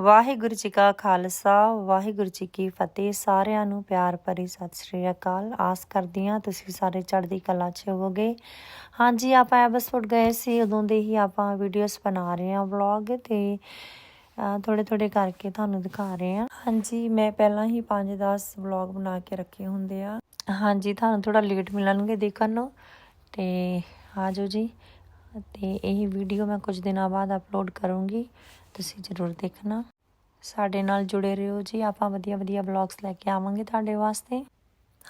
ਵਾਹਿਗੁਰੂ ਜੀ ਕਾ ਖਾਲਸਾ, ਵਾਹਿਗੁਰੂ ਜੀ ਕੀ ਫਤਿਹ। ਸਾਰਿਆਂ ਨੂੰ ਪਿਆਰ ਭਰੀ ਸਤਿ ਸ੍ਰੀ ਅਕਾਲ। ਆਸ ਕਰਦੀ ਹਾਂ ਤੁਸੀਂ ਸਾਰੇ ਚੜ੍ਹਦੀ ਕਲਾ 'ਚ ਹੋਵੋਗੇ। ਹਾਂਜੀ, ਆਪਾਂ ਐਬਸਫੋਰਡ ਗਏ ਸੀ। ਉਦੋਂ ਦੇ ਹੀ ਆਪਾਂ ਵੀਡੀਓਜ਼ ਬਣਾ ਰਹੇ ਹਾਂ ਵਲੌਗ ਤੇ ਥੋੜੇ ਥੋੜੇ ਕਰਕੇ ਤੁਹਾਨੂੰ ਦਿਖਾ ਰਹੇ ਹਾਂ। ਹਾਂਜੀ, ਮੈਂ ਪਹਿਲਾਂ ਹੀ 5-10 ਵਲੌਗ ਬਣਾ ਕੇ ਰੱਖੇ ਹੁੰਦੇ ਆ। ਹਾਂਜੀ, ਤੁਹਾਨੂੰ ਥੋੜਾ ਲੇਟ ਮਿਲਣਗੇ ਦੇਖਣ ਨੂੰ। ਤੇ ਆਜੋ ਜੀ। ਤੇ ਇਹ ਵੀਡੀਓ ਮੈਂ ਕੁਝ ਦਿਨਾਂ ਬਾਅਦ ਅਪਲੋਡ ਕਰੂੰਗੀ। ਤੁਸੀਂ ਜ਼ਰੂਰ ਦੇਖਣਾ। ਸਾਡੇ ਨਾਲ ਜੁੜੇ ਰਹੋ ਜੀ। ਆਪਾਂ ਵਧੀਆ ਵਧੀਆ ਵਲੌਗਸ ਲੈ ਕੇ ਆਵਾਂਗੇ ਤੁਹਾਡੇ ਵਾਸਤੇ।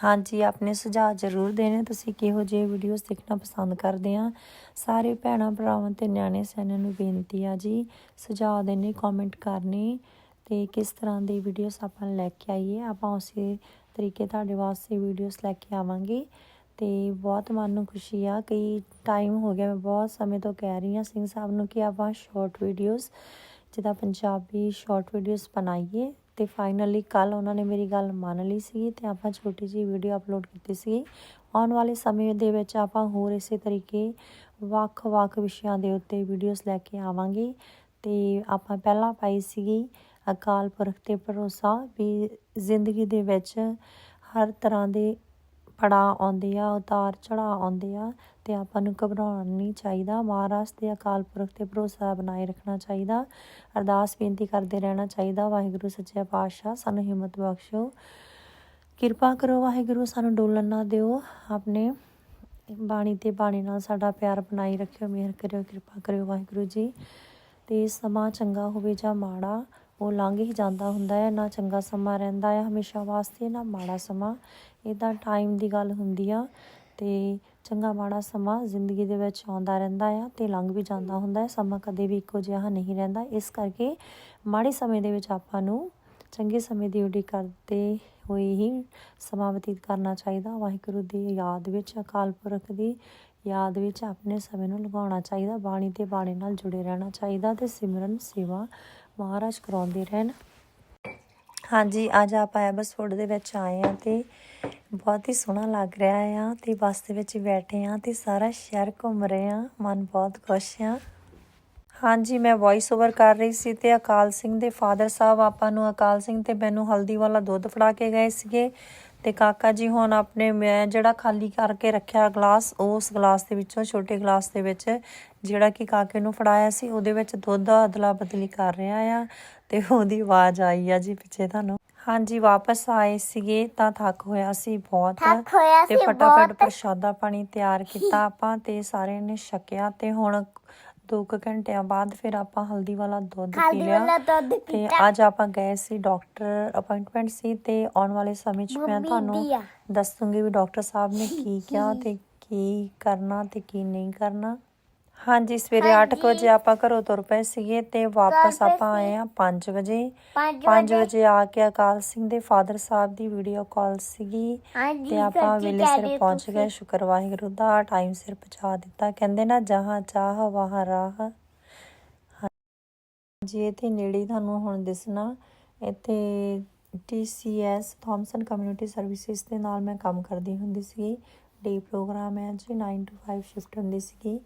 ਹਾਂਜੀ, ਆਪਣੇ ਸੁਝਾਅ ਜ਼ਰੂਰ ਦੇਣੇ। ਤੁਸੀਂ ਕਿਹੋ ਜਿਹੇ ਵੀਡੀਓਜ਼ ਦੇਖਣਾ ਪਸੰਦ ਕਰਦੇ ਆ? ਸਾਰੇ ਭੈਣਾਂ, ਭਰਾਵਾਂ ਤੇ ਨਿਆਣੇ ਸਿਆਣਿਆਂ ਨੂੰ ਬੇਨਤੀ ਆ ਜੀ। ਸੁਝਾਅ ਦੇਣੇ ਕਮੈਂਟ ਕਰਨੇ ਤੇ ਕਿਸ ਤਰ੍ਹਾਂ ਦੀ ਵੀਡੀਓਜ਼ ਆਪਾਂ ਲੈ ਕੇ ਆਈਏ, ਆਪਾਂ ਉਸੇ ਤਰੀਕੇ ਤੁਹਾਡੇ ਵਾਸਤੇ ਵੀਡੀਓਜ਼ ਲੈ ਕੇ ਆਵਾਂਗੇ। ਤੇ ਬਹੁਤ ਮਨ ਨੂੰ ਖੁਸ਼ੀ ਆ ਕਈ ਟਾਈਮ ਹੋ ਗਿਆ। ਮੈਂ ਬਹੁਤ ਸਮੇਂ ਤੋਂ ਕਹਿ ਰਹੀ ਹਾਂ ਸਿੰਘ ਸਾਹਿਬ ਨੂੰ ਕਿ ਆਪਾਂ ਸ਼ਾਰਟ ਵੀਡੀਓਜ਼ ਜਿਹਦਾ ਪੰਜਾਬੀ ਸ਼ਾਰਟ ਵੀਡੀਓਜ਼ ਬਣਾਈਏ ਤੇ ਫਾਈਨਲੀ ਕੱਲ ਉਹਨਾਂ ਨੇ ਮੇਰੀ ਗੱਲ ਮੰਨ ਲਈ ਸੀ ਤੇ ਆਪਾਂ ਛੋਟੀ ਜਿਹੀ ਵੀਡੀਓ ਅਪਲੋਡ ਕੀਤੀ ਸੀ ਆਉਣ ਵਾਲੇ ਸਮੇਂ ਦੇ ਵਿੱਚ ਆਪਾਂ ਹੋਰ ਇਸੇ ਤਰੀਕੇ ਵੱਖ-ਵੱਖ ਵਿਸ਼ਿਆਂ ਦੇ ਉੱਤੇ ਵੀਡੀਓਜ਼ ਲੈ ਕੇ ਆਵਾਂਗੇ ਤੇ ਆਪਾਂ ਪਹਿਲਾਂ ਪਾਈ ਸੀਗੀ ਅਕਾਲ ਪੁਰਖ ਤੇ ਭਰੋਸਾ ਵੀ ਜ਼ਿੰਦਗੀ ਦੇ ਵਿੱਚ ਹਰ ਤਰ੍ਹਾਂ ਦੇ ਪੜਾਅ ਆਉਂਦੇ ਆ ਉਤਾਰ ਚੜਾਅ ਆਉਂਦੇ ਆ ਤੇ ਆਪਾਂ ਨੂੰ ਘਬਰਾਉਣਾ ਨਹੀਂ ਚਾਹੀਦਾ। ਮਹਾਰਾਜ ਦੇ ਅਕਾਲ ਪੁਰਖ ਤੇ ਭਰੋਸਾ ਬਣਾਏ ਰੱਖਣਾ ਚਾਹੀਦਾ। ਅਰਦਾਸ ਬੇਨਤੀ ਕਰਦੇ ਰਹਿਣਾ ਚਾਹੀਦਾ। ਵਾਹਿਗੁਰੂ, ਸੱਚੇ ਪਾਤਸ਼ਾਹ, ਸਾਨੂੰ ਹਿੰਮਤ ਬਖਸ਼ੋ। ਕਿਰਪਾ ਕਰੋ ਵਾਹਿਗੁਰੂ, ਸਾਨੂੰ ਡੋਲਣ ਨਾ ਦਿਓ। ਆਪਣੇ ਬਾਣੀ ਤੇ ਬਾਣੀ ਨਾਲ ਸਾਡਾ ਪਿਆਰ ਬਣਾਈ ਰੱਖਿਓ, ਮਿਹਰ ਕਰਿਓ, ਕਿਰਪਾ ਕਰਿਓ ਵਾਹਿਗੁਰੂ ਜੀ। ਤੇ ਸਮਾਂ ਚੰਗਾ ਹੋਵੇ ਜਾਂ ਮਾੜਾ, ਉਹ ਲੰਘ ਹੀ ਜਾਂਦਾ ਹੁੰਦਾ ਹੈ। ਨਾ ਚੰਗਾ ਸਮਾਂ ਰਹਿੰਦਾ ਹੈ, ਹਮੇਸ਼ਾ ਵਾਸਤੇ ਨਾ ਮਾੜਾ ਸਮਾਂ। ਇਦਾਂ ਟਾਈਮ ਦੀ ਗੱਲ ਹੁੰਦੀ ਆ। ਤੇ ਚੰਗਾ ਮਾੜਾ ਸਮਾਂ ਜ਼ਿੰਦਗੀ ਦੇ ਵਿੱਚ ਆਉਂਦਾ ਰਹਿੰਦਾ ਆ ਤੇ ਲੰਘ ਵੀ ਜਾਂਦਾ ਹੁੰਦਾ ਹੈ। ਸਮਾਂ ਕਦੇ ਵੀ ਇੱਕੋ ਜਿਹਾ ਨਹੀਂ ਰਹਿੰਦਾ। ਇਸ ਕਰਕੇ ਮਾੜੇ ਸਮੇਂ ਦੇ ਵਿੱਚ ਆਪਾਂ ਨੂੰ ਚੰਗੇ ਸਮੇਂ ਦੀ ਉਡੀਕ ਕਰਦੇ ਹੋਏ ਹੀ ਸਮਾਂ ਬਤੀਤ ਕਰਨਾ ਚਾਹੀਦਾ। ਵਾਹਿਗੁਰੂ ਦੀ ਯਾਦ ਵਿੱਚ, ਅਕਾਲ ਪੁਰਖ ਦੀ ਯਾਦ ਵਿੱਚ ਆਪਣੇ ਸਮੇਂ ਨੂੰ ਲਗਾਉਣਾ ਚਾਹੀਦਾ। ਬਾਣੀ ਤੇ ਬਾਣੀ ਨਾਲ ਜੁੜੇ ਰਹਿਣਾ ਚਾਹੀਦਾ ਤੇ ਸਿਮਰਨ ਸੇਵਾ ਮਹਾਰਾਜ ਕਰਾਉਂਦੇ ਰਹਿਣ। ਹਾਂਜੀ, ਅੱਜ ਆਪਾਂ ਐਬਸਫੋਰਡ ਦੇ ਵਿੱਚ ਆਏ ਆ ਤੇ ਬਹੁਤ ਹੀ ਸੋਹਣਾ ਲੱਗ ਰਿਹਾ ਆ ਤੇ ਬੱਸ ਦੇ ਵਿੱਚ ਬੈਠੇ ਆ ਤੇ ਸਾਰਾ ਸ਼ਹਿਰ ਘੁੰਮ ਰਹੇ ਆ ਮਨ ਬਹੁਤ ਖੁਸ਼ ਆ। ਹਾਂਜੀ, ਮੈਂ ਵੌਇਸ ਓਵਰ ਕਰ ਰਹੀ ਸੀ ਤੇ ਅਕਾਲ ਸਿੰਘ ਦੇ ਫਾਦਰ ਸਾਹਿਬ ਆਪਾਂ ਨੂੰ, ਅਕਾਲ ਸਿੰਘ ਤੇ ਮੈਨੂੰ ਹਲਦੀ ਵਾਲਾ ਦੁੱਧ ਫੜਾ ਕੇ ਗਏ ਸੀਗੇ ਤੇ ਕਾਕਾ ਜੀ ਹੁਣ ਆਪਣੇ, ਮੈਂ ਜਿਹੜਾ ਖਾਲੀ ਕਰਕੇ ਰੱਖਿਆ ਗਲਾਸ ਉਸ ਗਲਾਸ ਦੇ ਵਿੱਚੋਂ, ਛੋਟੇ ਗਲਾਸ ਦੇ ਵਿੱਚ ਜਿਹੜਾ ਕਿ ਕਾਕੇ ਨੂੰ ਫੜਾਇਆ ਸੀ, ਉਹਦੇ ਵਿੱਚ ਦੁੱਧ ਅਦਲਾ ਬਦਲੀ ਕਰ ਰਿਹਾ ਆ। ਤੇ ਉਹਦੀ ਆਵਾਜ਼ ਆਈ ਆ ਜੀ ਪਿੱਛੇ ਤੁਹਾਨੂੰ। ਹਾਂਜੀ ਵਾਪਸ ਆਏ ਸੀਗੇ ਤਾਂ ਥੱਕ ਹੋਇਆ ਸੀ ਬਹੁਤ। ਥੱਕ ਹੋਇਆ ਤੇ ਸੀ ਫਟਾਫਟ। ਪ੍ਰਸ਼ਾਦਾ ਪਾਣੀ ਤਿਆਰ ਕੀਤਾ ਆਪਾਂ ਤੇ ਸਾਰਿਆਂ ਨੇ ਛਕਿਆ ਤੇ ਹੁਣ 2 ਘੰਟਿਆਂ ਬਾਅਦ ਫਿਰ ਆਪਾਂ ਹਲਦੀ ਵਾਲਾ ਦੁੱਧ ਪੀ ਲਿਆ। ਤੇ ਅੱਜ ਆਪਾਂ ਗਏ ਸੀ ਡਾਕਟਰ ਅਪਾਇੰਟਮੈਂਟ ਸੀ ਤੇ ਆਉਣ ਵਾਲੇ ਸਮੇਂ 'ਚ ਮੈਂ ਤੁਹਾਨੂੰ। ਦੱਸੂਗੀ ਵੀ ਡਾਕਟਰ ਸਾਹਿਬ ਨੇ ਕੀ ਕਿਹਾ ਤੇ ਕੀ ਕਰਨਾ ਤੇ ਕੀ ਨਹੀਂ ਕਰਨਾ। ਹਾਂਜੀ ਸਵੇਰੇ 8 ਵਜੇ ਆਪਾਂ ਘਰੋਂ ਤੁਰ ਪਏ ਸੀਗੇ ਤੇ ਵਾਪਸ ਆਪਾਂ ਆਏ ਆ 5 ਵਜੇ। ਪੰਜ 5 ਵਜੇ ਆ ਕੇ ਅਕਾਲ ਸਿੰਘ ਦੇ ਫਾਦਰ ਸਾਹਿਬ ਦੀ ਵੀਡੀਓ ਕਾਲ ਸੀਗੀ। ਤੇ ਆਪਾਂ ਵੇਲੇ ਸਿਰ ਪਹੁੰਚ। ਗਏ ਸ਼ੁਕਰ ਵਾਹਿਗੁਰੂ ਦਾ ਟਾਈਮ ਸਿਰ ਪਹੁੰਚਾ ਦਿੱਤਾ। ਕਹਿੰਦੇ ਨਾ ਜਹਾਂ ਚਾਹ ਵਹਾਂ ਰਾਹ। ਜੀ ਇੱਥੇ ਨੇੜੇ ਤੁਹਾਨੂੰ ਹੁਣ ਦਿਸਣਾ। ਇੱਥੇ TCS ਥਾਮਸਨ ਕਮਿਊਨਿਟੀ ਸਰਵਿਸਿਜ਼ ਦੇ ਨਾਲ ਮੈਂ ਕੰਮ ਕਰਦੀ ਹੁੰਦੀ ਸੀ ਡੇ ਪ੍ਰੋਗਰਾਮ ਹੈ ਜੀ 9 to 5 ਸ਼ਿਫਟ ਹੁੰਦੀ ਸੀਗੀ।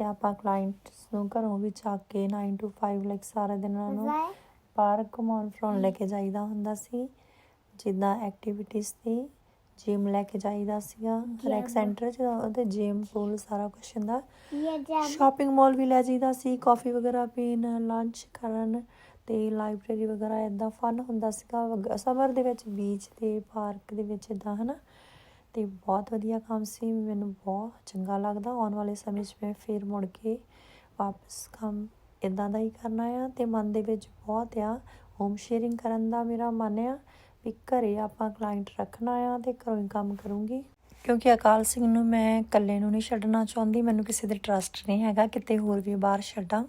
ਤੇ ਆਪਾਂ ਕਲਾਇੰਟਸ ਨੂੰ ਘਰੋਂ ਵੀ ਚੱਕ ਕੇ 9 to 5 ਲਾਈਕ ਸਾਰਾ ਦਿਨ ਉਹਨਾਂ ਨੂੰ? ਪਾਰਕ ਘੁਮਾਉਣ ਫਿਰਾਉਣ ਲੈ ਕੇ ਜਾਈਦਾ ਹੁੰਦਾ ਸੀ। ਜਿੱਦਾਂ ਐਕਟੀਵਿਟੀਜ਼ ਤੇ ਜਿਮ ਲੈ ਕੇ ਜਾਈਦਾ ਸੀਗਾ। ਰੈਕ. ਸੈਂਟਰ ਚ ਉਹਦੇ ਜਿਮ ਪੂਲ ਸਾਰਾ ਕੁਝ ਹੁੰਦਾ। ਸ਼ਾਪਿੰਗ ਮਾਲ ਵੀ ਲੈ ਜਾਈਦਾ ਸੀ। ਕਾਫੀ ਵਗੈਰਾ ਪੀਣ ਲੰਚ ਕਰਨ ਤੇ ਲਾਇਬ੍ਰੇਰੀ ਵਗੈਰਾ ਇਦਾਂ ਫਨ ਹੁੰਦਾ ਸੀਗਾ। ਸਮਰ ਦੇ ਵਿੱਚ ਬੀਚ ਤੇ ਪਾਰਕ ਦੇ ਵਿੱਚ ਇਦਾਂ ਹਨਾ? ਤੇ ਬਹੁਤ ਵਧੀਆ ਕੰਮ ਸੀ, ਮੈਨੂੰ ਬਹੁਤ ਚੰਗਾ ਲੱਗਦਾ। ਆਉਣ ਵਾਲੇ ਸਮੇਂ 'ਚ ਮੈਂ ਫੇਰ ਮੁੜ ਕੇ ਵਾਪਸ ਕੰਮ ਇਦਾਂ ਦਾ ਹੀ ਕਰਨਾ ਆ ਤੇ ਮਨ ਦੇ ਵਿੱਚ ਬਹੁਤ ਆ ਹੋਮ ਸ਼ੇਅਰਿੰਗ ਕਰਨ ਦਾ ਮੇਰਾ ਮਨ ਆ ਵੀ ਘਰੇ ਆਪਾਂ ਕਲਾਇੰਟ ਰੱਖਣਾ ਆ ਤੇ ਘਰੋਂ ਹੀ ਕੰਮ ਕਰੂੰਗੀ। ਕਿਉਂਕਿ ਅਕਾਲ ਸਿੰਘ ਨੂੰ ਮੈਂ ਇਕੱਲੇ ਨੂੰ ਨਹੀਂ ਛੱਡਣਾ ਚਾਹੁੰਦੀ, ਮੈਨੂੰ ਕਿਸੇ ਦੇ ਟਰਸਟ ਨਹੀਂ ਹੈਗਾ, ਕਿਤੇ ਹੋਰ ਵੀ ਬਾਹਰ ਛੱਡਾਂ।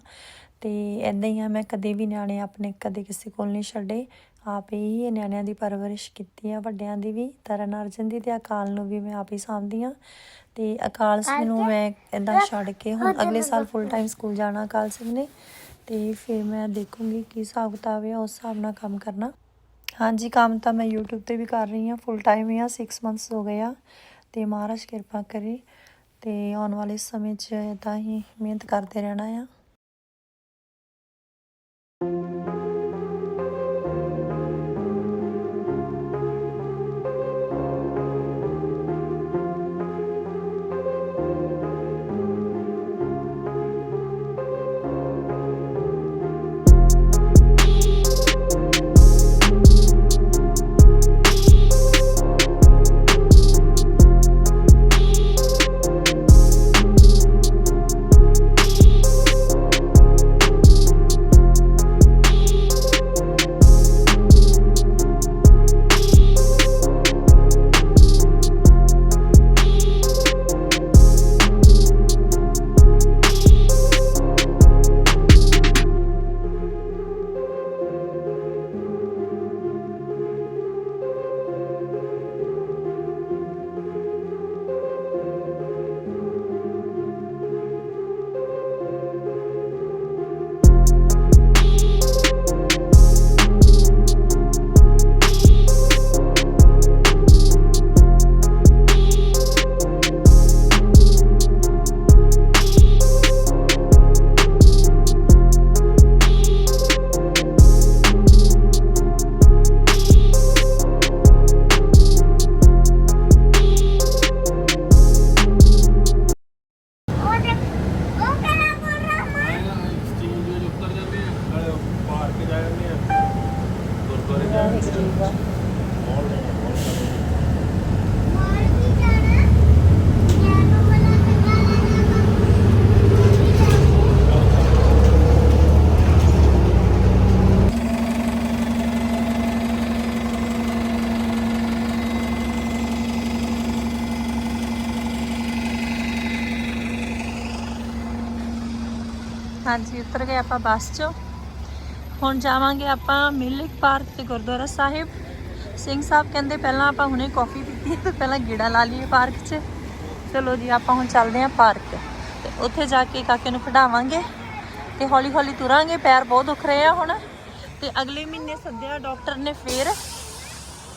ਤੇ ਐਦਾਂ ਹੀ ਆ, ਮੈਂ ਕਦੇ ਵੀ ਨਿਆਣੇ ਆਪਣੇ ਕਦੇ ਕਿਸੇ ਕੋਲ ਨਹੀਂ ਛੱਡੇ। ਆਪ ਹੀ ਨਿਆਣਿਆਂ ਦੀ ਪਰਵਰਿਸ਼ ਕੀਤੀ ਆ ਵੱਡਿਆਂ ਦੀ ਵੀ ਤਰਨ ਅਰਜਨ ਦੀ ਤੇ ਅਕਾਲ ਨੂੰ ਵੀ ਮੈਂ ਆਪ ਹੀ ਸਾਂਭਦੀ ਆ ਤੇ ਅਕਾਲ ਸਿੰਘ ਨੂੰ ਮੈਂ ਇਦਾਂ ਛੱਡ ਕੇ ਹੁਣ ਅਗਲੇ ਸਾਲ ਫੁੱਲ ਟਾਈਮ ਸਕੂਲ ਜਾਣਾ ਅਕਾਲ ਸਿੰਘ ਨੇ। ਤੇ ਫਿਰ ਮੈਂ ਦੇਖੂੰਗੀ ਕੀ ਹਿਸਾਬ ਕਿਤਾਬ ਹੈ ਉਸ ਹਿਸਾਬ ਨਾਲ ਕੰਮ ਕਰਨਾ। ਹਾਂਜੀ ਕੰਮ ਤਾਂ ਮੈਂ YouTube ਤੇ ਵੀ ਕਰ ਰਹੀ ਹਾਂ ਫੁੱਲ ਟਾਈਮ ਆ 6 ਮੰਥਸ ਹੋ ਗਏ ਆ। ਤੇ ਮਹਾਰਾਜ ਕਿਰਪਾ ਕਰੇ। ਤੇ ਆਉਣ ਵਾਲੇ ਸਮੇਂ 'ਚ ਇਦਾਂ ਹੀ ਮਿਹਨਤ ਕਰਦੇ ਰਹਿਣਾ ਆ। ਹਾਂਜੀ, ਉਤਰ ਗਏ ਆਪਾਂ ਬੱਸ 'ਚੋਂ। ਹੁਣ ਜਾਵਾਂਗੇ ਆਪਾਂ ਮਿਲਕ ਪਾਰਕ ਤੇ ਗੁਰਦੁਆਰਾ ਸਾਹਿਬ। ਸਿੰਘ ਸਾਹਿਬ ਕਹਿੰਦੇ ਪਹਿਲਾਂ ਆਪਾਂ ਹੁਣੇ ਕਾਫੀ ਪੀਤੀ ਹੈ ਤੇ ਪਹਿਲਾਂ ਗੇੜਾ ਲਾ ਲਈਏ ਪਾਰਕ 'ਚ। ਚਲੋ ਜੀ, ਆਪਾਂ ਹੁਣ ਚੱਲਦੇ ਹਾਂ ਪਾਰਕ। ਤੇ ਉੱਥੇ ਜਾ ਕੇ ਕਾਕੇ ਨੂੰ ਖਿਡਾਵਾਂਗੇ ਤੇ ਹੌਲੀ ਹੌਲੀ ਤੁਰਾਂਗੇ, ਪੈਰ ਬਹੁਤ ਦੁਖ ਰਹੇ ਆ ਹੁਣ। ਤੇ ਅਗਲੇ ਮਹੀਨੇ ਸੱਦਿਆ ਡਾਕਟਰ ਨੇ ਫੇਰ।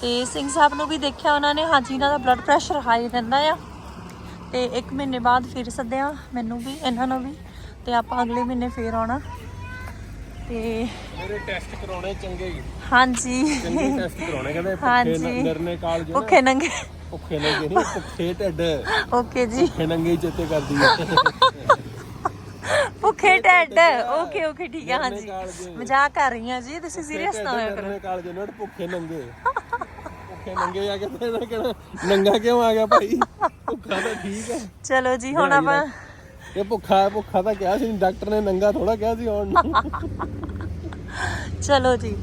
ਤੇ ਸਿੰਘ ਸਾਹਿਬ ਨੂੰ ਵੀ ਦੇਖਿਆ ਉਹਨਾਂ ਨੇ, ਹਾਂਜੀ, ਇਹਨਾਂ ਦਾ ਬਲੱਡ ਪ੍ਰੈਸ਼ਰ ਹਾਈ ਰਹਿੰਦਾ ਆ। ਤੇ 1 ਮਹੀਨੇ ਬਾਅਦ ਫਿਰ ਸੱਦਿਆ, ਮੈਨੂੰ ਵੀ, ਇਹਨਾਂ ਨੂੰ ਵੀ। ਤੇ ਆਪਾਂ ਅਗਲੇ ਮਹੀਨੇ ਫੇਰ ਆਉਣਾ। ਤੇ ਮੇਰੇ ਟੈਸਟ ਕਰਾਉਣੇ ਚੰਗੇ ਹੀ। ਹਾਂਜੀ। ਚੰਗੇ ਟੈਸਟ ਕਰਾਉਣੇ ਕਹਿੰਦੇ। ਭੁੱਖੇ ਨਿਰਨੇ ਕਾਲ ਜੋ ਭੁੱਖੇ ਨੰਗੇ। ਭੁੱਖੇ ਨੰਗੇ ਨਹੀਂ ਭੁੱਖੇ ਢਿੱਡ। ਓਕੇ ਜੀ। ਭੁੱਖੇ ਨੰਗੇ ਹੀ ਚੇਤੇ ਕਰਦੀ ਹੈ ਭੁੱਖੇ ਢੱਡ ਓਕੇ ਓਕੇ ਠੀਕ ਹੈ ਹਾਂਜੀ। ਮਜ਼ਾਕ ਕਰ ਰਹੀ ਹਾਂ ਜੀ ਤੁਸੀਂ ਸੀਰੀਅਸ ਨਾ ਹੋਇਆ ਕਰੋ ਨਿਰਨੇ ਕਾਲ ਜੋ ਭੁੱਖੇ ਨੰਗੇ। ਭੁੱਖੇ ਨੰਗੇ ਆ ਕੇ ਤੇ ਨੰਗਾ ਕਿਉਂ ਆ ਗਿਆ ਭਾਈ? ਭੁੱਖਾ ਤਾਂ ਠੀਕ ਹੈ ਚਲੋ ਜੀ ਹੁਣ ਆਪਾਂ ਇਹ ਭੁੱਖਾ ਭੁੱਖਾ ਤਾਂ ਕਿਹਾ ਸੀ ਡਾਕਟਰ ਨੇ ਨੰਗਾ ਥੋੜਾ ਕਿਹਾ ਸੀ ਆਉਣ ਨੂੰ। ਚਲੋ ਜੀ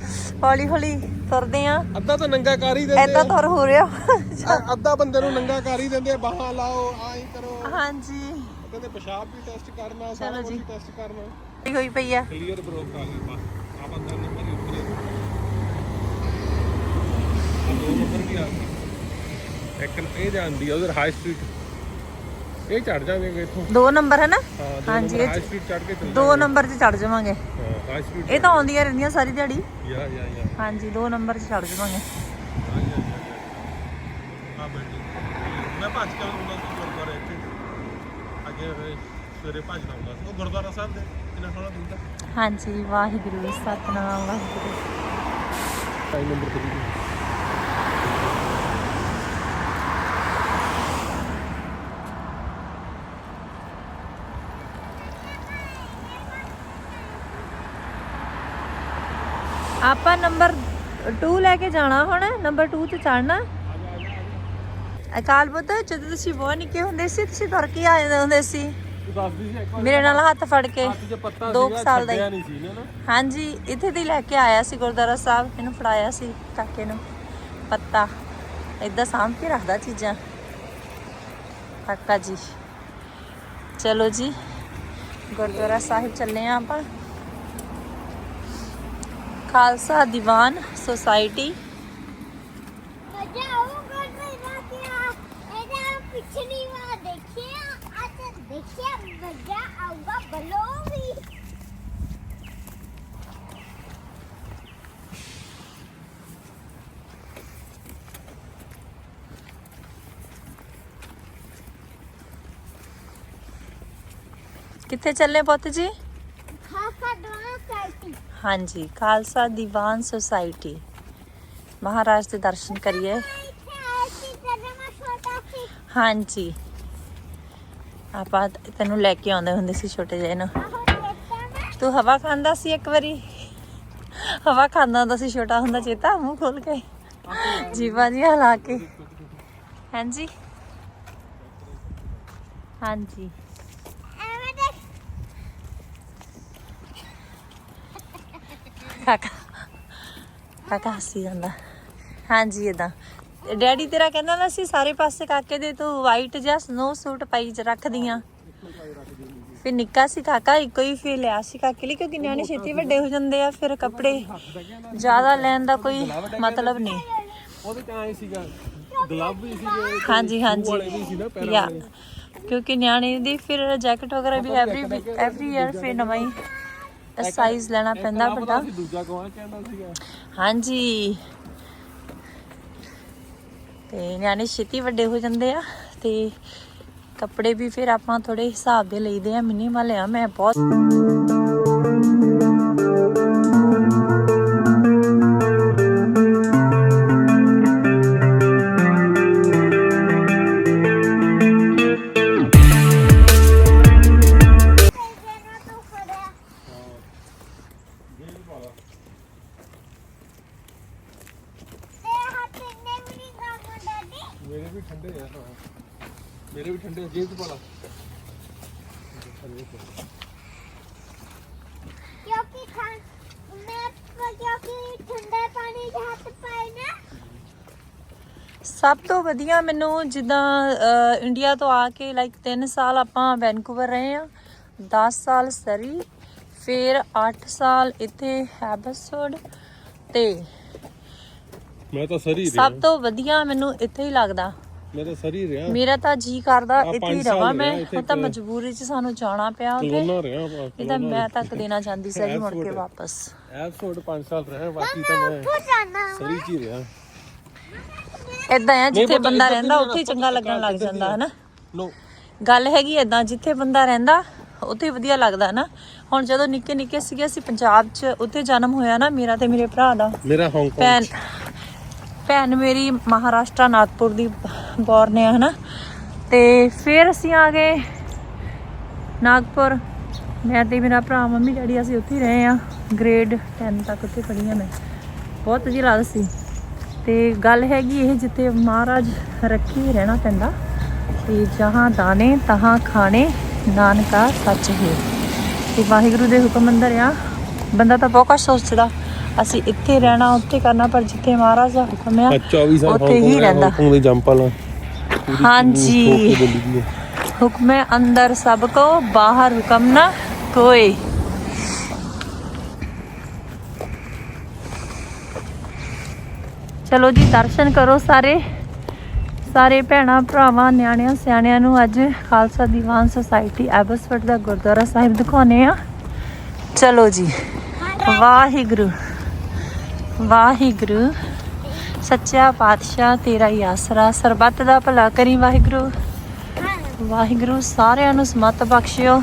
ਹੌਲੀ ਹੌਲੀ ਤੁਰਦੇ ਆ। ਅੱਧਾ ਤਾਂ ਨੰਗਾ ਕਰ ਹੀ ਦਿੰਦੇ ਐਦਾਂ ਤੁਰ ਹੋ ਰਿਹਾ। ਅੱਧਾ ਬੰਦੇ ਨੂੰ ਨੰਗਾ ਕਰ ਹੀ ਦਿੰਦੇ ਆ, ਬਾਹਾਂ ਲਾਓ ਆਈ ਕਰੋ। ਹਾਂਜੀ। ਕਹਿੰਦੇ ਪਿਸ਼ਾਬ ਵੀ ਟੈਸਟ ਕਰਨਾ ਸਾਰਾ ਚਲੋ ਕੁਝ ਜੀ। ਟੈਸਟ ਕਰਨਾ। ਹੋਈ ਹੋਈ ਪਈ ਆ। ਕਲੀਅਰ ਬਰੋਕ ਆ ਗਿਆ ਬਸ। ਆ ਬੰਦਾ ਨੰਬਰ ਹੀ ਉੱਪਰ ਆ। ਦੋ ਨੰਬਰ ਵੀ ਆ ਗਏ। ਇੱਕ ਇਹ ਜਾਂਦੀ ਆ ਉਧਰ ਹਾਈ ਸਟਰੀਟ ਇਹ ਚੜ ਜਾਵਾਂਗੇ ਇੱਥੋਂ। ਦੋ ਨੰਬਰ ਹੈ ਨਾ? ਹਾਂਜੀ, ਇਹ ਸਟਰੀਟ ਚੜ ਕੇ ਚੱਲ ਦੋ ਨੰਬਰ 'ਚ ਚੜ ਜਾਵਾਂਗੇ। ਹਾਂ ਹਾਈ ਸਟਰੀਟ ਇਹ ਤਾਂ ਆਉਂਦੀਆਂ ਰਹਿੰਦੀਆਂ ਸਾਰੀ ਦਿਹਾੜੀ। ਯਾ ਯਾ ਯਾ। ਹਾਂਜੀ ਦੋ ਨੰਬਰ 'ਚ ਚੜ ਜਾਵਾਂਗੇ। ਆ ਬਿਲਡਿੰਗ ਮੈਂ ਭੱਜ ਕੇ ਆਉਂਦਾ ਸੀ ਗੁਰਦੁਆਰੇ ਇੱਥੇ। ਅੱਗੇ ਫਿਰ ਸਵੇਰੇ ਭੱਜਦਾ ਹੁੰਦਾ ਸੀ। ਉਹ ਗੁਰਦੁਆਰਾ ਸਾਹਿਬ ਦੇ ਕਿੰਨਾ ਸੋਹਣਾ ਦਿਖਦਾ ਹਾਂਜੀ ਵਾਹਿਗੁਰੂ ਸਤਨਾਮ ਵਾਹਿਗੁਰੂ। ਟਾਈਮ ਨੰਬਰ 3 ਆਪਾਂ ਨੰਬਰ 2 ਲੈ ਕੇ ਜਾਣਾ ਹੁਣ ਨੰਬਰ 2 ਤੇ ਚੜਨਾ ਅਕਾਲ ਪੁੱਤ ਜਦੋਂ ਤੁਸੀਂ ਬਹੁਤ ਨਿੱਕੇ ਹੁੰਦੇ ਸੀ ਤੁਸੀਂ ਤੁਰ ਕੇ ਆ ਜਾਂਦੇ ਹੁੰਦੇ ਸੀ। ਮੇਰੇ ਨਾਲ ਹੱਥ ਫੜ ਕੇ। ਹੱਥ 'ਚ ਪੱਤਾ ਦੋ ਕੁ ਸੀਗਾ, ਸਾਲ ਦਾ ਹਾਂਜੀ ਇੱਥੇ ਤੇ ਲੈ ਕੇ ਆਇਆ ਸੀ ਗੁਰਦੁਆਰਾ ਸਾਹਿਬ ਇਹਨੂੰ ਫੜਾਇਆ ਸੀ ਕਾਕੇ ਨੂੰ। ਪੱਤਾ। ਏਦਾਂ ਸਾਂਭ ਕੇ ਰੱਖਦਾ ਚੀਜ਼ਾਂ। ਕਾਕਾ ਜੀ। ਚਲੋ ਜੀ ਗੁਰਦੁਆਰਾ ਸਾਹਿਬ ਚੱਲੇ ਆ ਆਪਾਂ। ਖਾਲਸਾ ਦੀਵਾਨ ਸੁਸਾਇਟੀ ਮਜ਼ਾ ਆਊਗਾ ਮੇਰਾ ਕਿਆ ਇਹਦਾ ਪਿਛਲੀ ਵਾਰ ਦੇਖਿਆ ਅੱਜ ਦੇਖਿਆ ਮਜ਼ਾ ਆਊਗਾ ਬਲੋ ਵੀ ਕਿੱਥੇ ਚੱਲੇ ਪੁੱਤ ਜੀ ਖਾਸਾ ਦੋਨਾਂ ਸਾਈਟੀ ਹਾਂਜੀ, ਖਾਲਸਾ ਦੀਵਾਨ ਸੁਸਾਇਟੀ। ਮਹਾਰਾਜ ਦੇ ਦਰਸ਼ਨ ਕਰੀਏ। ਹਾਂਜੀ। ਆਪਾਂ ਤੈਨੂੰ ਲੈ ਕੇ ਆਉਂਦੇ ਹੁੰਦੇ ਸੀ ਛੋਟੇ ਜਿਹੇ ਨੂੰ। ਤੂੰ ਹਵਾ ਖਾਂਦਾ ਸੀ ਇੱਕ ਵਾਰੀ? ਹਵਾ ਖਾਂਦਾ ਹੁੰਦਾ ਸੀ, ਛੋਟਾ ਹੁੰਦਾ ਚੇਤਾ ਮੂੰਹ ਖੋਲ ਕੇ? ਜੀਵਾ ਜੀ ਹਲਾ ਕੇ। ਹਾਂਜੀ। ਹਾਂਜੀ ਐਵੇਂ ਦੇਖ ਕਾਕਾ। ਕਾਕਾ ਹੱਸੀ ਜਾਂਦਾ। ਹਾਂਜੀ ਇਦਾਂ ਡੈਡੀ ਤੇਰਾ ਕਹਿੰਦਾ ਨਾ ਸੀ ਸਾਰੇ ਪਾਸੇ ਕਾਕੇ ਦੇ ਤੂੰ ਵਾਈਟ ਜਾਂ ਸਨੋ ਸੂਟ ਪਾਈ ਚ ਰੱਖਦੀਆਂ। ਫਿਰ ਨਿੱਕਾ ਸੀ ਕਾਕਾ ਇੱਕੋ ਹੀ ਫੇ ਲਿਆ ਸੀ ਕਾਕੇ ਲਈ ਕਿਉਂਕਿ ਨਿਆਣੇ ਛੇਤੀ ਵੱਡੇ ਹੋ ਜਾਂਦੇ ਆ ਫਿਰ ਕੱਪੜੇ ਜ਼ਿਆਦਾ ਲੈਣ ਦਾ ਕੋਈ ਮਤਲਬ ਨਹੀਂ। ਉਹਦੇ ਤਾਂ ਐ ਸੀਗਾ ਗਲਵ ਵੀ ਸੀਗੇ ਹਾਂਜੀ ਹਾਂਜੀ। ਯਾ ਕਿਉਂਕਿ ਨਿਆਣੇ ਦੀ ਫਿਰ ਜੈਕਟ ਵਗੈਰਾ ਵੀ ਐਵਰੀ ਐਵਰੀ ਈਅਰ ਫਿਰ ਨਵਾਂ ਹੀ। ਸਾਈਜ਼ ਲੈਣਾ ਪੈਂਦਾ ਵੱਡਾ। ਦੂਜਾ ਕੌਣ ਕਹਿੰਦਾ ਸੀਗਾ? ਹਾਂਜੀ। ਤੇ ਨਿਆਣੇ ਛੇਤੀ ਵੱਡੇ ਹੋ ਜਾਂਦੇ ਆ ਤੇ ਕੱਪੜੇ ਵੀ ਫਿਰ ਆਪਾਂ ਥੋੜੇ ਹਿਸਾਬ ਦੇ ਲਈਦੇ ਆ ਮਿਨੀਮਲ ਆ। ਮੈਂ ਬਹੁਤ ਸਭ ਤੋਂ ਵਧੀਆ ਮੈਨੂੰ ਜਿੱਦਾਂ ਇੰਡੀਆ ਤੋਂ ਆ ਕੇ ਲਾਈਕ 3 ਸਾਲ ਆਪਾਂ ਵੈਨਕੂਵਰ ਰਹੇ ਆ 10 ਸਾਲ ਸਰੀ ਫਿਰ 8 ਸਾਲ ਇੱਥੇ ਹੈਬਸਫੋਰਡ ਤੇ ਮੈਂ ਤਾਂ ਸਰੀ ਰਿਹਾ। ਸਭ ਤੋਂ ਵਧੀਆ ਮੈਨੂੰ ਇੱਥੇ ਹੀ ਲੱਗਦਾ। ਮੈਂ ਤਾਂ ਸਰੀ ਰਿਹਾ। ਮੇਰਾ ਤਾਂ ਜੀ ਕਰਦਾ ਇੱਥੇ ਹੀ ਰਵਾਂ ਰਿਹਾ ਮੈਂ ਤਾਂ ਮਜਬੂਰੀ 'ਚ ਸਾਨੂੰ ਜਾਣਾ ਪਿਆ ਉੱਥੇ। ਕਲੋਨਾ ਰਿਹਾ ਇਹ ਤਾਂ ਮੈਂ ਤੱਕ ਦੇਣਾ ਚਾਹੁੰਦੀ ਸੀ ਮੁੜ ਕੇ. ਵਾਪਸ। ਐਪਸੋਡ 5 ਸਾਲ ਰਿਹਾ ਬਾਕੀ ਤਾਂ ਮੈਂ ਸਰੀ ਚ ਹੀ ਰਿਹਾ। ਇਦਾਂ ਆ ਜਿੱਥੇ ਬੰਦਾ ਰਹਿੰਦਾ ਉੱਥੇ ਹੀ ਚੰਗਾ ਲੱਗਣ ਲੱਗ ਜਾਂਦਾ ਹੈ ਨਾ ਨੋ ਗੱਲ ਹੈਗੀ ਏਦਾਂ ਜਿੱਥੇ ਬੰਦਾ ਰਹਿੰਦਾ ਉੱਥੇ ਵਧੀਆ ਲੱਗਦਾ ਨਾ ਹੁਣ ਜਦੋਂ ਨਿੱਕੇ ਨਿੱਕੇ ਸੀਗੇ ਅਸੀਂ ਪੰਜਾਬ 'ਚ ਉੱਥੇ ਜਨਮ ਹੋਇਆ ਨਾ ਮੇਰਾ ਤੇ ਮੇਰੇ ਭਰਾ ਦਾ। ਮੇਰਾ ਹਾਂਗਕਾਂਗ ਭੈਣ ਮੇਰੀ ਮਹਾਰਾਸ਼ਟਰ ਨਾਗਪੁਰ ਦੀ ਬੋਰਨ ਹੈ ਹਨਾ? ਤੇ ਫਿਰ ਅਸੀਂ ਆ ਗਏ ਨਾਗਪੁਰ। ਮੈਂ ਤੇ ਮੇਰਾ ਭਰਾ ਮੰਮੀ ਡੈਡੀ ਅਸੀਂ ਉੱਥੇ ਰਹੇ ਆ ਗ੍ਰੇਡ 10 ਤੱਕ ਉੱਥੇ ਪੜ੍ਹੀ ਆ ਮੈਂ। ਬਹੁਤ ਵਧੀਆ ਲੱਗਦਾ ਸੀ। ਤੇ ਗੱਲ ਹੈਗੀ ਇਹ ਜਿੱਤੇ ਮਹਾਰਾਜ ਰੱਖੀ ਰਹਿਣਾ ਪੈਂਦਾ ਤੇ ਜਹਾਂ ਦਾਣੇ ਤਹਾਂ ਖਾਣੇ ਨਾਨਕਾ ਸੱਚ ਹੈ। ਤੇ ਵਾਹਿਗੁਰੂ ਦੇ ਹੁਕਮ ਅੰਦਰ ਆ ਬੰਦਾ ਤਾਂ ਬਹੁਤ ਕੁਝ ਸੋਚਦਾ ਅਸੀਂ ਇੱਥੇ ਰਹਿਣਾ ਉੱਥੇ ਕਰਨਾ ਪਰ ਜਿੱਥੇ ਮਹਾਰਾਜ ਦਾ ਹੁਕਮ ਆ ਉੱਥੇ ਹੀ ਰਹਿੰਦਾ। ਹੁਕਮ ਦੀ ਜੰਪਲ ਹਾਂਜੀ। ਹੁਕਮੇ ਅੰਦਰ ਸਭ ਕੋ ਬਾਹਰ ਹੁਕਮ ਨਾ ਕੋਈ ਚਲੋ ਜੀ, ਦਰਸ਼ਨ ਕਰੋ ਸਾਰੇ। ਸਾਰੇ ਭੈਣਾਂ, ਭਰਾਵਾਂ, ਨਿਆਣਿਆਂ, ਸਿਆਣਿਆਂ ਨੂੰ ਅੱਜ ਖਾਲਸਾ ਦੀਵਾਨ ਸੁਸਾਇਟੀ ਐਬਸਫੋਰਡ ਦਾ ਗੁਰਦੁਆਰਾ ਸਾਹਿਬ ਦਿਖਾਉਨੇ ਆ ਚਲੋ ਜੀ, ਵਾਹਿਗੁਰੂ ਵਾਹਿਗੁਰੂ। ਸੱਚਾ ਪਾਤਸ਼ਾਹ, ਤੇਰਾ ਹੀ ਆਸਰਾ, ਸਰਬੱਤ ਦਾ ਭਲਾ ਕਰੀ ਵਾਹਿਗੁਰੂ। ਵਾਹਿਗੁਰੂ, ਸਾਰਿਆਂ ਨੂੰ ਸਮਤ ਬਖਸ਼ਿਓ।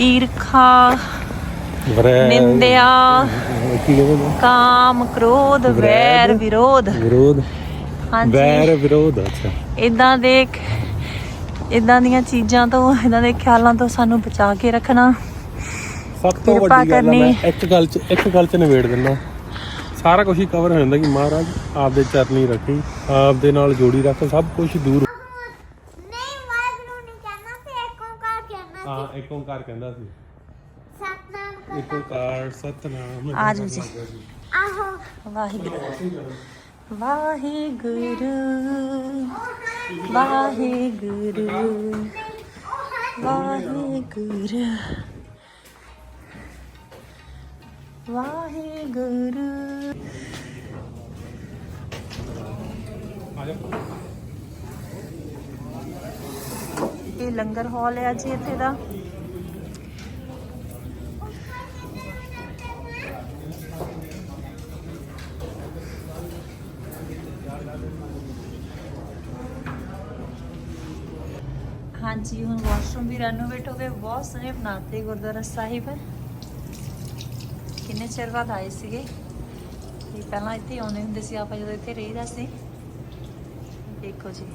ਈਰਖਾ ਨਿੰਦਿਆ ਕੀ ਕਹਿੰਦੇ ਕਾਮ ਕ੍ਰੋਧ ਵੈਰ ਵਿਰੋਧ। ਵਿਰੋਧ। ਹਾਂਜੀ। ਵੈਰ ਵਿਰੋਧ ਅੱਛਾ। ਇਦਾਂ ਦੇ ਇਦਾਂ ਦੀਆਂ ਚੀਜ਼ਾਂ ਤੋਂ ਇਦਾਂ ਦੇ ਖਿਆਲਾਂ ਤੋਂ ਸਾਨੂੰ ਬਚਾ ਕੇ ਰੱਖਣਾ। ਸਭ ਤੋਂ ਵੱਡੀ ਗੱਲ। ਮੈਂ ਇੱਕ ਗੱਲ ਚ ਇੱਕ ਗੱਲ ਚ ਨਿਬੇੜ ਦਿੰਦਾ। ਸਾਰਾ ਕੁਝ ਹੀ ਕਵਰ ਹੋ ਜਾਂਦਾ ਕਿ ਮਹਾਰਾਜ ਆਪਦੇ ਚਰਨੀ ਰੱਖੀ ਆਪਦੇ ਨਾਲ ਜੋੜੀ ਰੱਖ ਸਭ ਕੁਝ ਦੂਰ। ਨਹੀਂ ਵਾਹਿਗੁਰੂ ਨੇ ਕਹਿਣਾ ਸੀ ਇੱਕ ਓਂਕਾਰ ਕਹਿਣਾ ਹਾਂ ਇੱਕ ਓੰਕਾਰ ਕਹਿੰਦਾ ਸੀ। ਸਤਨਾਮ ਇੱਕ ਓੰਕਾਰ ਸਤਨਾਮ। ਆ ਜਾਓ ਜੀ। ਆਹੋ। ਵਾਹਿਗੁਰੂ। ਵਾਹਿਗੁਰੂ। ਵਾਹਿਗੁਰੂ। ਵਾਹਿਗੁਰੂ। ਵਾਹਿਗੁਰੂ। ਇਹ ਲੰਗਰ ਹਾਲ ਹੈ ਜੀ ਇੱਥੇ ਦਾ। ਹਾਂਜੀ, ਹੁਣ ਵਾਸ਼ਰੂਮ ਵੀ ਰੈਨੋਵੇਟ ਹੋ ਗਏ। ਬਹੁਤ ਸੋਹਣੇ ਬਣਾਤੇ ਗੁਰਦੁਆਰਾ ਸਾਹਿਬ। ਕਿੰਨੇ ਚਿਰ ਬਾਅਦ ਆਏ ਸੀਗੇ? ਤੇ ਪਹਿਲਾਂ ਇੱਥੇ ਆਉਂਦੇ ਹੁੰਦੇ ਸੀ, ਆਪਾਂ ਜਦੋਂ ਇੱਥੇ ਰਹੀਦਾ ਸੀ। ਦੇਖੋ ਜੀ।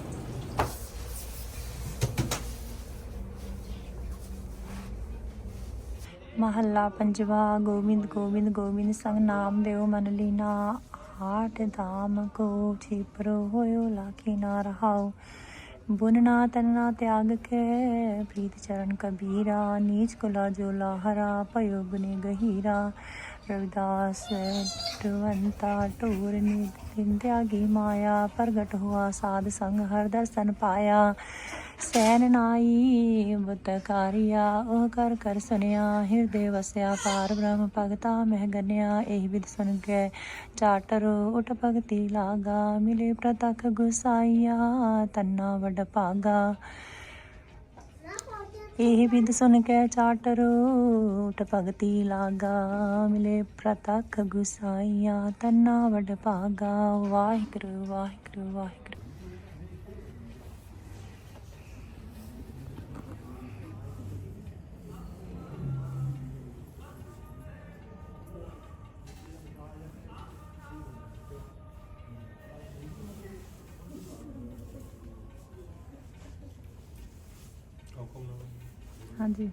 ਮਹੱਲਾ ਪੰਜਵਾ, ਗੋਬਿੰਦ ਗੋਬਿੰਦ ਗੋਬਿੰਦ ਸੰਗ ਨਾਮ ਦਿਓ ਮਨ ਲੀਨਾ। ਆਠ ਧਾਮ ਕੋ ਛਿਪਰੋ ਹੋਇਓ ਲਾਖੀ ਨਾ ਰਹਾਓ। ਬੁਨਨਾ ਤਨਨਾ ਤਿਆਗ ਕੇ। ਪ੍ਰੀਤ ਚਰਨ ਕਬੀਰਾ, ਨੀਚ ਕੁਲਾ ਜੋ ਲਾਹਰਾ, ਭਇਓ ਗੁਨੇ ਗਹੀਰਾ। ਰਵਿਦਾਸ ਟਵੰਤਾ ਟੂਰ ਨਿਤ ਤਿਆਗੀ ਮਾਇਆ। ਪ੍ਰਗਟ ਹੁਆ ਸਾਧ ਸੰਗ, ਹਰ ਦਰਸ਼ਨ ਪਾਇਆ। ਸੈਨ ਨਾਈ ਬਤਕਾਰਿਆ ਉਹ ਕਰ ਕਰ ਸੁਨਿਆ ਹਿਰਦੇ ਵਸਿਆ ਪਾਰ ਬ੍ਰਹਮ ਭਗਤਾ ਮਹਿ ਗਨਿਆ ਇਹ ਵਿਦ ਸੁਨ ਕੇ ਚਾਟਰ ਉਟ ਭਗਤੀ ਲਾਗਾ, ਮਿਲੇ ਪ੍ਰਤਖ ਗੁਸਾਈਆ, ਤੰਨਾ ਵਡ ਭਾਗਾ। ਇਹ ਵਿਦ ਸੁਨ ਕੇ ਚਾਟਰ ਉਟ ਭਗਤੀ ਲਾਗਾ, ਮਿਲੇ ਪ੍ਰਤਖ ਗੁਸਾਈਆ, ਤੰਨਾ ਵਡ ਭਾਗਾ। ਵਾਹਿਗੁਰੂ ਵਾਹਿਗੁਰੂ ਵਾਹਿਗੁਰੂ। ਹਾਂਜੀ।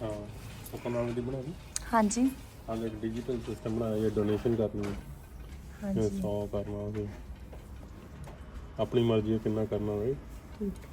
ਹਾਂ ਹੁਕਮ ਨਾਲ ਦੀ ਬਣਾ ਲਈ? ਹਾਂਜੀ। ਹਾਂ ਇੱਕ ਡਿਜੀਟਲ ਸਿਸਟਮ ਬਣਾਇਆ ਹੈ ਡੋਨੇਸ਼ਨ ਕਰਨੀ ਹੈ। ਹਾਂਜੀ। 100 ਕਰਨਾ ਹੋਵੇ ਆਪਣੀ ਮਰਜ਼ੀ ਹੈ ਕਿੰਨਾ ਕਰਨਾ ਹੋਵੇ। ਠੀਕ।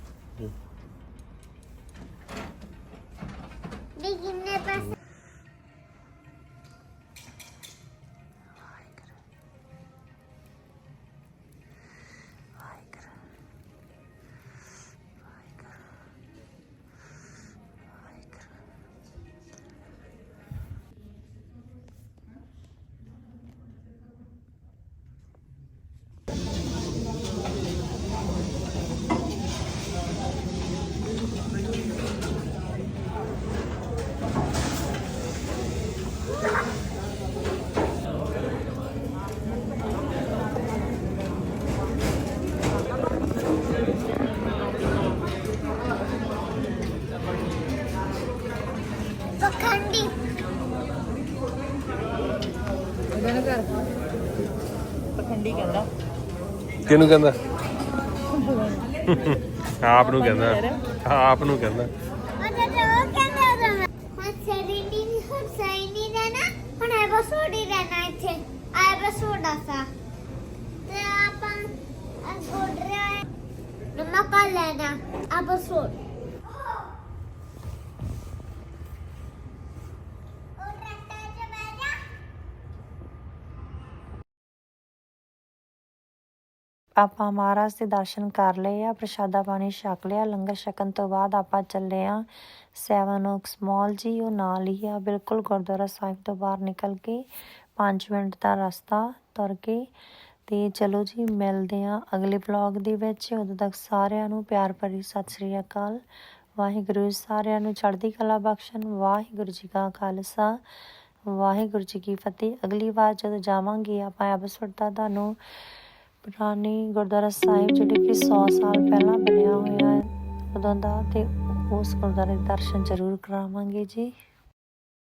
ਪਖੰਡੀ ਕਹਿੰਦਾ। ਕਿਹਨੂੰ ਕਹਿੰਦਾ? ਆਪ ਨੂੰ ਕਹਿੰਦਾ। ਆਪ ਨੂੰ ਕਹਿੰਦਾ। ਅੱਛਾ ਤੇ ਉਹ ਕਹਿੰਦਾ ਉਹਦਾ ਹਾਂ ਸਰੀ ਨਹੀਂ ਹੁਣ ਸਹੀ ਨਹੀਂ ਰਹਿਣਾ ਹੁਣ ਹੈ ਬਸ ਹੋੜੀ ਰਹਿਣਾ ਇੱਥੇ ਆਏ ਬਸ ਹੋੜਾ ਸਾ ਤੇ ਆਪਾਂ ਗੋਡ ਰਿਹਾ ਨਮਕ ਲੈਣਾ ਆ ਬਸ ਹੋੜ ਉਹ ਟਰੈਕਟਰ 'ਚ ਬਹਿ ਜਾ ਆਪਾਂ ਮਹਾਰਾਜ ਦੇ ਦਰਸ਼ਨ ਕਰ ਲਏ ਆ, ਪ੍ਰਸ਼ਾਦਾ ਪਾਣੀ ਛਕ ਲਿਆ, ਲੰਗਰ ਛਕਣ ਤੋਂ ਬਾਅਦ ਆਪਾਂ ਚੱਲੇ ਆ ਸੈਵਨ ਓਕਸ ਮਾਲ ਜੀ, ਉਹ ਨਾਲ ਹੀ ਆ, ਬਿਲਕੁਲ ਗੁਰਦੁਆਰਾ ਸਾਹਿਬ ਤੋਂ ਬਾਹਰ ਨਿਕਲ ਕੇ 5 ਮਿੰਟ ਦਾ ਰਸਤਾ ਤੁਰ ਕੇ ਤੇ ਚਲੋ ਜੀ, ਮਿਲਦੇ ਆ ਅਗਲੇ ਵਲੌਗ ਦੇ ਵਿੱਚ। ਉਦੋਂ ਤੱਕ ਸਾਰਿਆਂ ਨੂੰ ਪਿਆਰ ਭਰੀ ਸਤਿ ਸ੍ਰੀ ਅਕਾਲ। ਵਾਹਿਗੁਰੂ ਸਾਰਿਆਂ ਨੂੰ ਚੜ੍ਹਦੀ ਕਲਾ ਬਖਸ਼ਣ। ਵਾਹਿਗੁਰੂ ਜੀ ਕਾ ਖਾਲਸਾ। ਵਾਹਿਗੁਰੂ ਜੀ ਕੀ ਫਤਿਹ। ਅਗਲੀ ਵਾਰ ਜਦੋਂ ਜਾਵਾਂਗੇ ਆਪਾਂ ਐਪੀਸੋਡ ਦਾ ਤੁਹਾਨੂੰ ਪੁਰਾਣੀ ਗੁਰਦੁਆਰਾ ਸਾਹਿਬ, ਜਿਹੜੇ ਕਿ 100 ਸਾਲ ਪਹਿਲਾਂ ਬਣਿਆ ਹੋਇਆ ਹੈ, ਉਦੋਂ ਦਾ, ਤੇ ਉਸ ਗੁਰਦੁਆਰੇ ਦੇ ਦਰਸ਼ਨ ਜ਼ਰੂਰ ਕਰਾਵਾਂਗੇ ਜੀ।